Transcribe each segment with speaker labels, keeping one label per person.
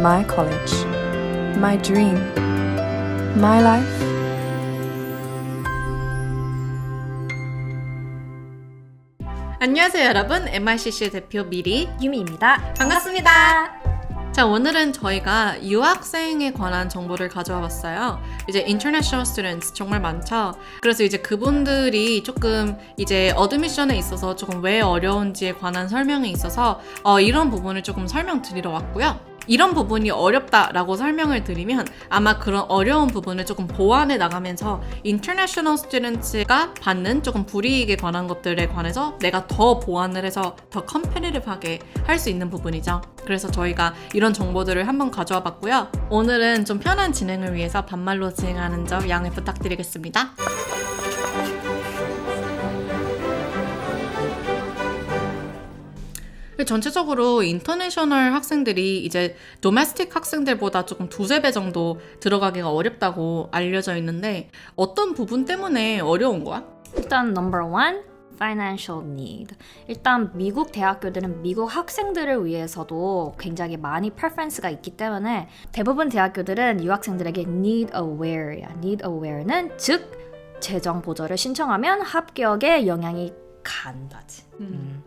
Speaker 1: my college, my dream, my life.
Speaker 2: 안녕하세요 여러분 MICC 대표 미리
Speaker 3: 유미입니다.
Speaker 2: 반갑습니다. 자 오늘은 저희가 유학생에 관한 정보를 가져와 봤어요. 이제 international students 정말 많죠. 그래서 이제 그분들이 조금 이제 어드미션에 있어서 조금 왜 어려운지에 관한 설명에 있어서 어, 이런 부분을 조금 설명드리러 왔고요. 이런 부분이 어렵다라고 설명을 드리면 아마 그런 어려운 부분을 조금 보완해 나가면서 international students가 받는 조금 불이익에 관한 것들에 관해서 내가 더 보완을 해서 더 컴페리티브하게 할 수 있는 부분이죠. 그래서 저희가 이런 정보들을 한번 가져와 봤고요. 오늘은 좀 편한 진행을 위해서 반말로 진행하는 점 양해 부탁드리겠습니다. 전체적으로 인터내셔널 학생들이 이제 도메스틱 학생들보다 조금 두세 배 정도 들어가기가 어렵다고 알려져 있는데 어떤 부분 때문에 어려운 거야?
Speaker 3: 일단 number one, financial need. 일단 미국 대학교들은 미국 학생들을 위해서도 굉장히 많이 preference가 있기 때문에 대부분 대학교들은 유학생들에게 need aware야. need aware는 즉 재정 보조를 신청하면 합격에 영향이 간다지. 음.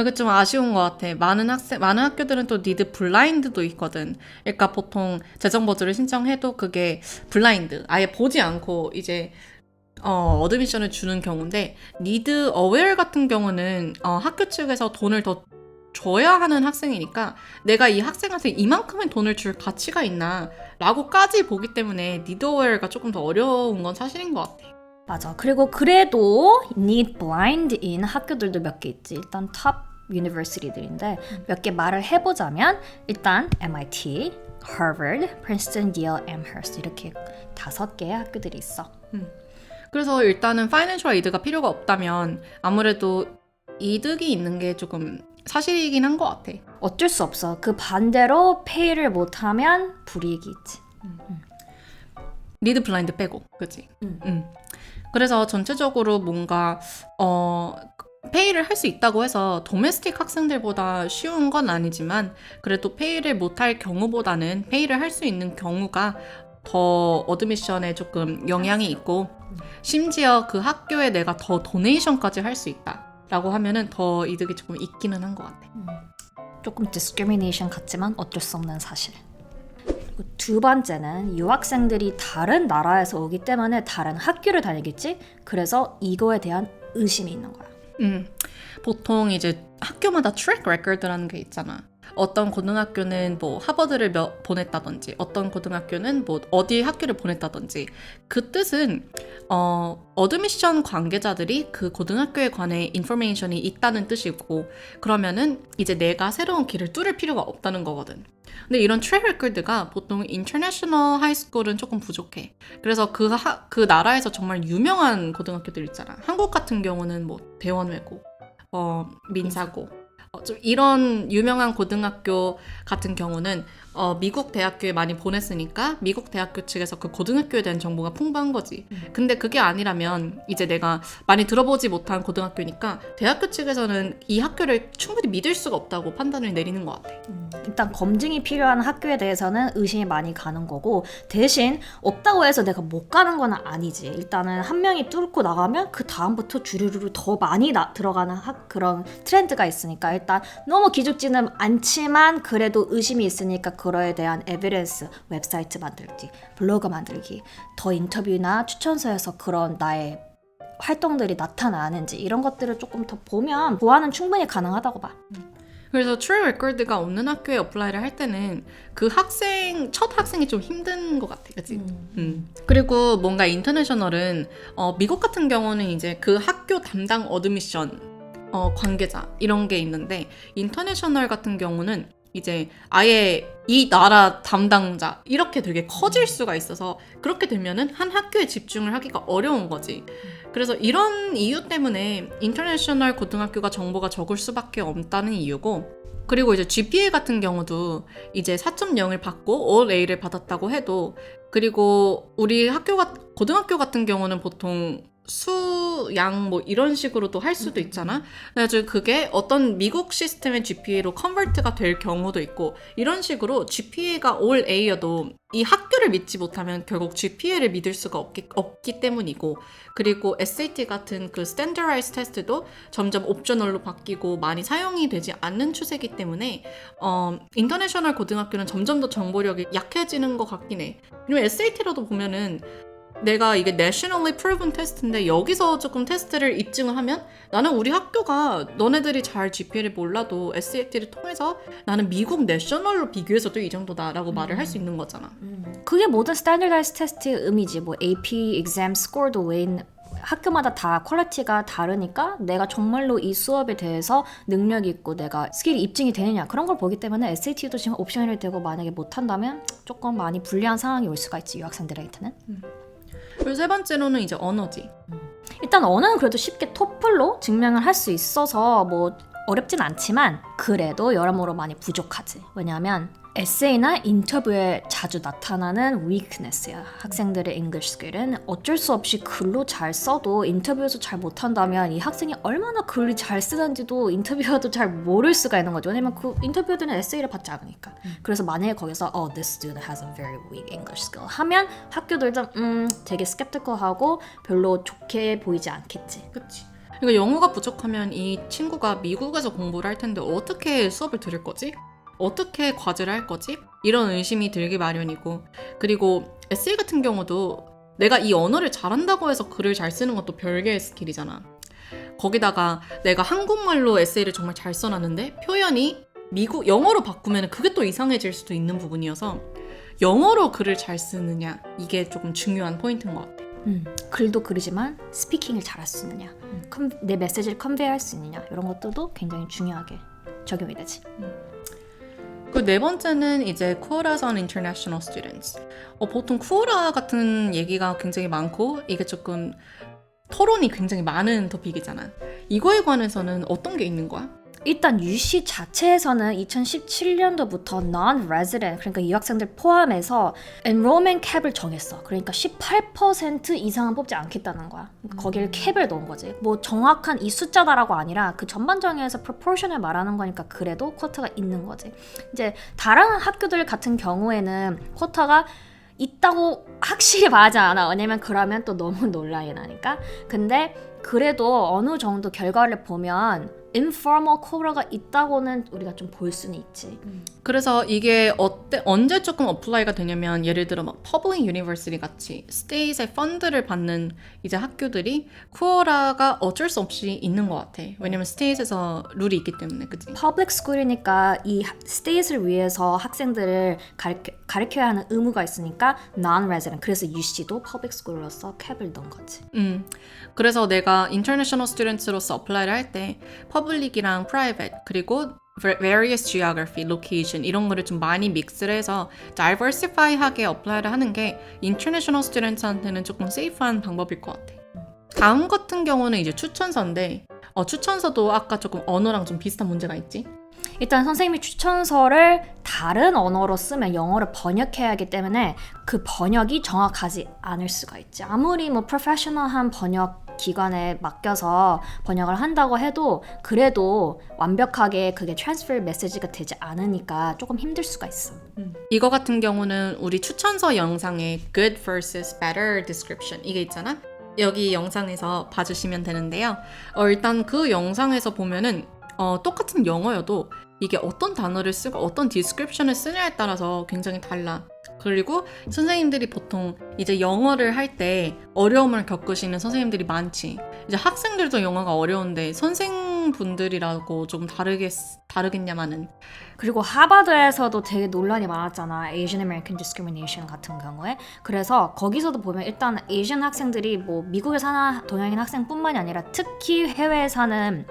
Speaker 2: 이게 좀 아쉬운 것 같아. 많은 학생, 많은 학교들은 또 니드 블라인드도 있거든. 그러니까 보통 재정 보조를 신청해도 그게 블라인드, 아예 보지 않고 이제 어, 어드미션을 주는 경우인데 니드 어웨어 같은 경우는 어, 학교 측에서 돈을 더 줘야 하는 학생이니까 내가 이 학생한테 이만큼의 돈을 줄 가치가 있나 라고까지 보기 때문에 니드 어웨어가 조금 더 어려운 건 사실인 것 같아.
Speaker 3: 맞아. 그리고 그래도 need blind인 학교들도 몇 개 있지. 일단 top university들인데 몇 개 말을 해보자면 일단 MIT, Harvard, Princeton, Yale, Amherst 이렇게 다섯 개의 학교들이 있어.
Speaker 2: 그래서 일단은 파이낸셜 이드가 필요가 없다면 아무래도 이득이 있는 게 조금 사실이긴 한 것 같아.
Speaker 3: 어쩔 수 없어. 그 반대로 페이를 못하면 불이익이 있지.
Speaker 2: 리드 블라인드 빼고, 그치?
Speaker 3: 음.
Speaker 2: 음. 그래서 전체적으로 뭔가 어 페이를 할 수 있다고 해서 도메스틱 학생들보다 쉬운 건 아니지만 그래도 페이를 못할 경우보다는 페이를 할 수 있는 경우가 더 어드미션에 조금 영향이 있고 심지어 그 학교에 내가 더 도네이션까지 할 수 있다라고 하면은 더 이득이 조금 있기는 한 것 같아.
Speaker 3: 조금 discrimination 같지만 어쩔 수 없는 사실. 두 번째는 유학생들이 다른 나라에서 오기 때문에 다른 학교를 다니겠지? 그래서 이거에 대한 의심이 있는 거야.
Speaker 2: 음, 보통 이제 학교마다 트랙 레코드라는 게 있잖아. 어떤 고등학교는 뭐 하버드를 몇 보냈다든지, 어떤 고등학교는 뭐 어디 학교를 보냈다든지. 그 뜻은 어 어드미션 관계자들이 그 고등학교에 관해 인포메이션이 있다는 뜻이고, 그러면은 이제 내가 새로운 길을 뚫을 필요가 없다는 거거든. 근데 이런 트랙 레코드가 보통 인터내셔널 하이스쿨은 조금 부족해. 그래서 그, 하, 그 나라에서 정말 유명한 고등학교들 있잖아. 한국 같은 경우는 뭐 대원외고, 어, 민사고. 어, 좀 이런 유명한 고등학교 같은 경우는 어, 미국 대학교에 많이 보냈으니까 미국 대학교 측에서 그 고등학교에 대한 정보가 풍부한 거지. 근데 그게 아니라면 이제 내가 많이 들어보지 못한 고등학교니까 대학교 측에서는 이 학교를 충분히 믿을 수가 없다고 판단을 내리는 것 같아.
Speaker 3: 일단 검증이 필요한 학교에 대해서는 의심이 많이 가는 거고 대신 없다고 해서 내가 못 가는 건 아니지. 일단은 한 명이 뚫고 나가면 그 다음부터 주르르 더 많이 나, 들어가는 학, 그런 트렌드가 있으니까 일단 너무 기죽지는 않지만 그래도 의심이 있으니까 그거에 대한 에비던스 웹사이트 만들기, 블로그 만들기, 더 인터뷰나 추천서에서 그런 나의 활동들이 나타나는지 이런 것들을 조금 더 보면 보완은 충분히 가능하다고 봐.
Speaker 2: 그래서 트레 레코드가 없는 학교에 어플라이를 할 때는 그 학생 첫 학생이 좀 힘든 것 같아, 그치? 음. 그리고 뭔가 인터내셔널은 어, 미국 같은 경우는 이제 그 학교 담당 어드미션 어, 관계자 이런 게 있는데 인터내셔널 같은 경우는 이제 아예 이 나라 담당자 이렇게 되게 커질 수가 있어서 그렇게 되면은 한 학교에 집중을 하기가 어려운 거지. 그래서 이런 이유 때문에 인터내셔널 고등학교가 정보가 적을 수밖에 없다는 이유고 그리고 이제 GPA 같은 경우도 이제 4.0을 받고 All A를 받았다고 해도 그리고 우리 학교가 고등학교 같은 경우는 보통 수, 양, 뭐 이런 식으로도 할 수도 있잖아. 그래가지고 그게 어떤 미국 시스템의 GPA로 컨버트가 될 경우도 있고, 이런 식으로 GPA가 올 A여도 이 학교를 믿지 못하면 결국 GPA를 믿을 수가 없기, 없기 때문이고, 그리고 SAT 같은 그 스탠더라이즈 테스트도 점점 옵셔널로 바뀌고 많이 사용이 되지 않는 추세이기 때문에, 어, 인터내셔널 고등학교는 점점 더 정보력이 약해지는 것 같긴 해. 왜냐면 SAT로도 보면은 내가 이게 nationally proven 테스트인데 여기서 조금 테스트를 입증을 하면 나는 우리 학교가 너네들이 잘 GPA를 몰라도 SAT를 통해서 나는 미국 내셔널로 비교해서도 이 정도다라고 말을 할 수 있는 거잖아.
Speaker 3: 그게 모든 스탠더라이즈 테스트의 의미지. 뭐 AP exam score도 왜 학교마다 다 퀄리티가 다르니까 내가 정말로 이 수업에 대해서 능력 있고 내가 스킬이 입증이 되느냐 그런 걸 보기 때문에 SAT도 지금 옵션이 되고 만약에 못한다면 조금 많이 불리한 상황이 올 수가 있지 유학생들한테는
Speaker 2: 그리고 세 번째로는 이제 언어지.
Speaker 3: 일단 언어는 그래도 쉽게 토플로 증명을 할 수 있어서 뭐 어렵진 않지만 그래도 여러모로 많이 부족하지 왜냐하면 에세이나 인터뷰에 자주 나타나는 weakness야. 학생들의 English skill은 어쩔 수 없이 글로 잘 써도 인터뷰에서 잘 못한다면 이 학생이 얼마나 글이 잘 쓰는지도 인터뷰어도 잘 모를 수가 있는 거죠. 왜냐면 그 인터뷰들은 에세이를 받지 않으니까. 그래서 만약에 거기서 oh, this student has a very weak English skill 하면 학교들도 음 되게 skeptical하고 별로 좋게 보이지 않겠지.
Speaker 2: 그치. 그러니까 영어가 부족하면 이 친구가 미국에서 공부를 할 텐데 어떻게 수업을 들을 거지? 어떻게 과제를 할 거지? 이런 의심이 들기 마련이고 그리고 에세이 같은 경우도 내가 이 언어를 잘한다고 해서 글을 잘 쓰는 것도 별개의 스킬이잖아. 거기다가 내가 한국말로 에세이를 정말 잘 써놨는데 표현이 미국 영어로 바꾸면 그게 또 이상해질 수도 있는 부분이어서 영어로 글을 잘 쓰느냐 이게 조금 중요한 포인트인 것 같아.
Speaker 3: 음, 글도 글이지만 스피킹을 잘 할 수 있느냐, 컨- 내 메시지를 컨베이할 수 있느냐 이런 것들도 굉장히 중요하게 적용이 되지.
Speaker 2: 그 네 번째는 이제 Quotas on International. 어, 보통 쿠오라 같은 얘기가 굉장히 많고 이게 조금 토론이 굉장히 많은 토픽이잖아. 이거에 관해서는 어떤 게 있는 거야?
Speaker 3: 일단 유시 자체에서는 2017년도부터 non-resident 그러니까 유학생들 포함해서 enrollment cap을 정했어. 그러니까 18% 이상은 뽑지 않겠다는 거야. 그러니까 거기를 캡을 넣은 거지. 뭐 정확한 이 숫자다라고 아니라 그 전반적에서 proportion을 말하는 거니까 그래도 쿼터가 있는 거지. 이제 다른 학교들 같은 경우에는 쿼터가 있다고 확실히 말하지 않아. 왜냐면 그러면 또 너무 논란이 나니까. 근데 그래도 어느 정도 결과를 보면 informal quota가 있다고는 우리가 좀 볼 수는 있지.
Speaker 2: 그래서 이게 어때 언제 조금 어플라이가 되냐면 예를 들어 막 퍼블릭 유니버시티 같이 스테이트의 펀드를 받는 이제 학교들이 쿠오라가 어쩔 수 없이 있는 것 같아. 왜냐면 스테이트에서 룰이 있기 때문에 그지?
Speaker 3: public school이니까 이 스테이트를 위해서 학생들을 가르쳐, 가르쳐 야 하는 의무가 있으니까 non-resident. 그래서 UC도 public school로서 캡을 넣은 거지.
Speaker 2: 음. 그래서 내가 인터내셔널 스튜던트로서 어플라이를 할 때 퍼블릭 이랑 프라이빗 그리고 various geography, location 이런 거를 좀 많이 믹스를 해서 diversify하게 어플라이를 하는 게 인터내셔널 스튜던트한테는 조금 세이프한 방법일 것 같아. 다음 같은 경우는 이제 추천서인데 어, 추천서도 아까 조금 언어랑 좀 비슷한 문제가 있지.
Speaker 3: 일단 선생님이 추천서를 다른 언어로 쓰면 영어를 번역해야 하기 때문에 그 번역이 정확하지 않을 수가 있지. 아무리 뭐 프로페셔널한 번역 기관에 맡겨서 번역을 한다고 해도 그래도 완벽하게 그게 트랜스퍼 메시지가 되지 않으니까 조금 힘들 수가 있어.
Speaker 2: 이거 같은 경우는 우리 추천서 영상에 good versus better description 이게 있잖아. 여기 영상에서 봐주시면 되는데요. 어, 일단 그 영상에서 보면은 어, 똑같은 영어여도 이게 어떤 단어를 쓰고 어떤 디스크립션을 쓰냐에 따라서 굉장히 달라. 그리고 선생님들이 보통 이제 영어를 할 때 어려움을 겪으시는 선생님들이 많지. 이제 학생들도 영어가 어려운데 선생분들이라고 조금 다르겠, 다르겠냐마는
Speaker 3: 그리고 하버드에서도 되게 논란이 많았잖아. Asian American Discrimination 같은 경우에. 그래서 거기서도 보면 일단 에이전 학생들이 뭐 미국에 사는 동양인 학생뿐만이 아니라 특히 해외에 사는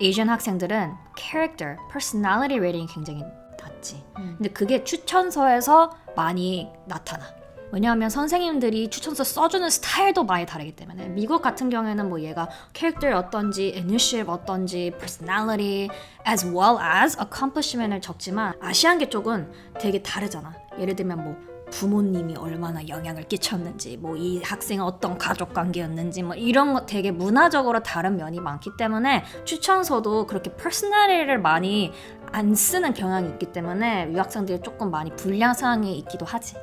Speaker 3: 에이전 학생들은 character, personality rating이 굉장히 낮지. 근데 그게 추천서에서 많이 나타나. 왜냐하면 선생님들이 추천서 써주는 스타일도 많이 다르기 때문에 미국 같은 경우에는 뭐 얘가 캐릭터 어떤지, initiative 어떤지, personality, as well as accomplishment을 적지만 아시안계 쪽은 되게 다르잖아. 예를 들면 뭐 부모님이 얼마나 영향을 끼쳤는지, 뭐 이 학생은 어떤 가족 관계였는지, 뭐 이런 거 되게 문화적으로 다른 면이 많기 때문에 추천서도 그렇게 퍼스널리를 많이 안 쓰는 경향이 있기 때문에 유학생들이 조금 많이 불량 상황에 있기도 하지.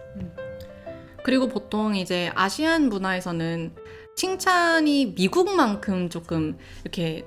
Speaker 2: 그리고 보통 이제 아시안 문화에서는 칭찬이 미국만큼 조금 이렇게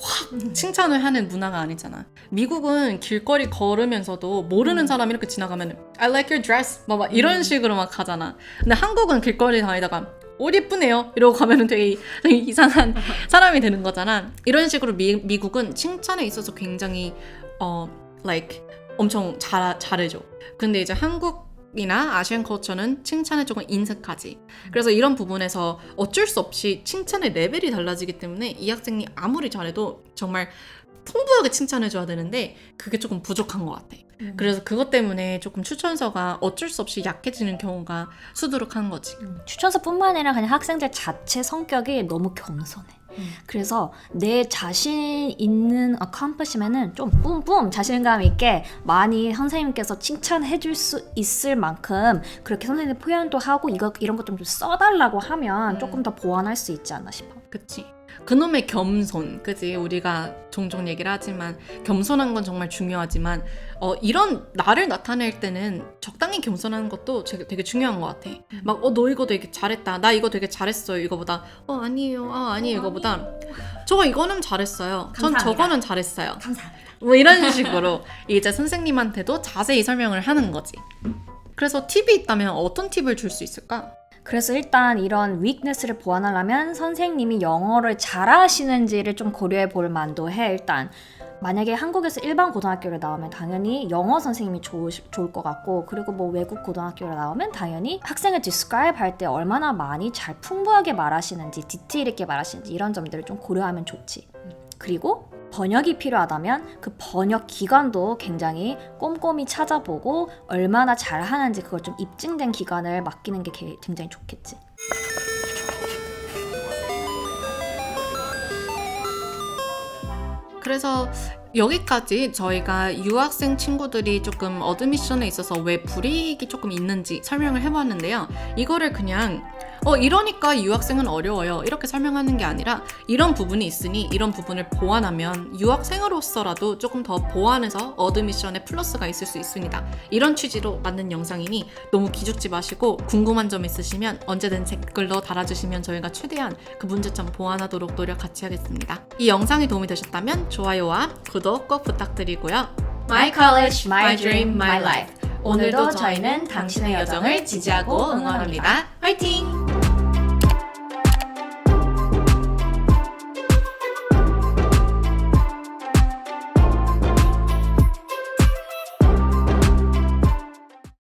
Speaker 2: 확 칭찬을 하는 문화가 아니잖아. 미국은 길거리 걸으면서도 모르는 사람 이렇게 지나가면 I like your dress 막, 막 이런 식으로 막 하잖아. 근데 한국은 길거리 다니다가 옷 예쁘네요 이러고 가면은 되게, 되게 이상한 사람이 되는 거잖아. 이런 식으로 미, 미국은 칭찬에 있어서 굉장히 어 like 엄청 잘 잘해줘. 근데 이제 한국 이나 아시안 컬처는 칭찬에 조금 인색하지. 그래서 이런 부분에서 어쩔 수 없이 칭찬의 레벨이 달라지기 때문에 이 학생이 아무리 잘해도 정말 풍부하게 칭찬해줘야 되는데 그게 조금 부족한 것 같아. 그래서 그것 때문에 조금 추천서가 어쩔 수 없이 약해지는 경우가 수두룩한 거지.
Speaker 3: 음, 추천서뿐만 아니라 그냥 학생들 자체 성격이 너무 겸손해.
Speaker 2: 음.
Speaker 3: 그래서 내 자신 있는 accomplishment은 좀 뿜뿜 자신감 있게 많이 선생님께서 칭찬해 줄 수 있을 만큼 그렇게 선생님 표현도 하고 이거 이런 것 좀 써달라고 하면
Speaker 2: 음.
Speaker 3: 조금 더 보완할 수 있지 않나 싶어.
Speaker 2: 그치. 그놈의 겸손, 그지? 우리가 종종 얘기를 하지만 겸손한 건 정말 중요하지만 어, 이런 나를 나타낼 때는 적당히 겸손하는 것도 되게, 되게 중요한 것 같아. 막 어 너 이거 되게 잘했다. 나 이거 되게 잘했어요. 이거보다 어 아니에요. 아 아니에요. 이거보다 저 이거는 잘했어요. 전
Speaker 3: 감사합니다.
Speaker 2: 저거는 잘했어요.
Speaker 3: 감사합니다.
Speaker 2: 뭐 이런 식으로 이제 선생님한테도 자세히 설명을 하는 거지. 그래서 팁이 있다면 어떤 팁을 줄 수 있을까?
Speaker 3: 그래서 일단 이런 위크네스를 보완하려면 선생님이 영어를 잘하시는지를 좀 고려해 볼 만도 해. 일단 만약에 한국에서 일반 고등학교를 나오면 당연히 영어 선생님이 좋으, 좋을 것 같고 그리고 뭐 외국 고등학교를 나오면 당연히 학생을 describe 할 때 얼마나 많이 잘 풍부하게 말하시는지 디테일 있게 말하시는지 이런 점들을 좀 고려하면 좋지. 그리고 번역이 필요하다면 그 번역 기관도 굉장히 꼼꼼히 찾아보고 얼마나 잘하는지 그걸 좀 입증된 기관을 맡기는 게 게- 굉장히 좋겠지.
Speaker 2: 그래서 여기까지 저희가 유학생 친구들이 조금 어드미션에 있어서 왜 불이익이 조금 있는지 설명을 해봤는데요. 이거를 그냥 어 이러니까 유학생은 어려워요 이렇게 설명하는 게 아니라 이런 부분이 있으니 이런 부분을 보완하면 유학생으로서라도 조금 더 보완해서 어드미션에 플러스가 있을 수 있습니다. 이런 취지로 만든 영상이니 너무 기죽지 마시고 궁금한 점 있으시면 언제든 댓글로 달아주시면 저희가 최대한 그 문제점 보완하도록 노력 같이 하겠습니다. 이 영상이 도움이 되셨다면 좋아요와 구독 꼭 부탁드리고요.
Speaker 3: My college, my dream, my life. 오늘도 저희는 당신의 여정을 지지하고 응원합니다.
Speaker 2: 화이팅!